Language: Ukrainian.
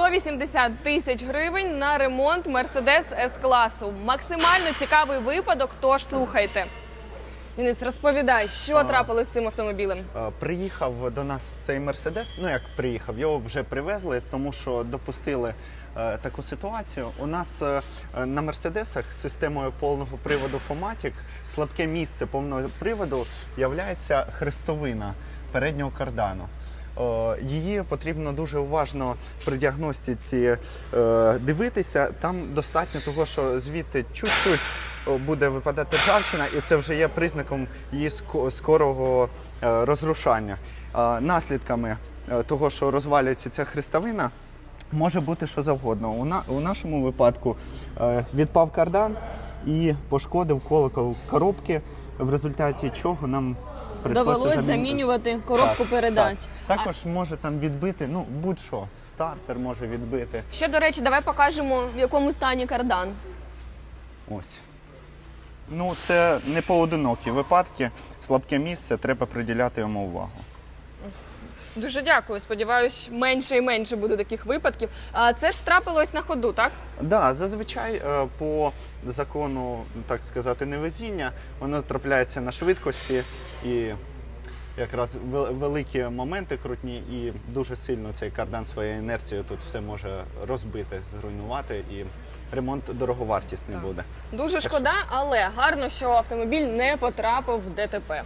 180 тисяч гривень на ремонт Мерседес С-класу. Максимально цікавий випадок, тож слухайте. Денис, розповідай, що трапилось з цим автомобілем. Приїхав до нас цей мерседес. Ну як приїхав, його вже привезли, тому що допустили е, таку ситуацію. У нас е, на мерседесах з системою повного приводу Фоматік слабке місце повного приводу являється хрестовина переднього кардану. О, Її потрібно дуже уважно при діагностиці е, дивитися. Там достатньо того, що звідти чуть-чуть буде випадати ржавчина, і це вже є признаком її скорого е, розрушання. Е, Наслідками е, того, що розвалюється ця хрестовина, може бути що завгодно. У, на, у нашому випадку е, відпав кардан і пошкодив колокол коробки, в результаті чого нам замін- замінювати коробку Так, передач. так. Також може там відбити, ну будь-що, стартер може відбити. Ще до речі, давай покажемо, в якому стані кардан. Ось. Ну, це не поодинокі випадки. Слабке місце, треба приділяти йому увагу. Дуже дякую. Сподіваюсь, менше і менше буде таких випадків. А це ж трапилось на ходу, так? Да, зазвичай е, по закону, так сказати, невезіння, воно трапляється на швидкості і якраз великі моменти крутні, і дуже сильно цей кардан своєю інерцією тут все може розбити, зруйнувати, і ремонт дороговартісний буде. Дуже шкода, але гарно, що автомобіль не потрапив в ДТП.